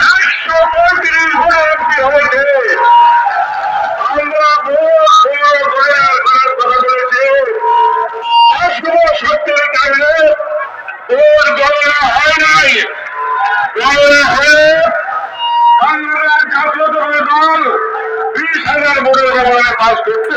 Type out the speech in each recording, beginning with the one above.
লাখশো পঁয়ত্রিশ ভোটে এমপি হয়েছে আমরা ভোট পনেরো করে আর করার কথা হয় নাই গণনা হয়ে বাংলার জাতীয় দল পাশ করতে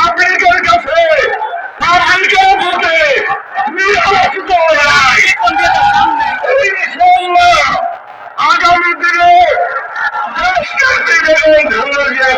পাবলিকের কাছে পাবলিকের মধ্যে নির্বাচিত আগামী দিনে দেশকে দিনে ধরে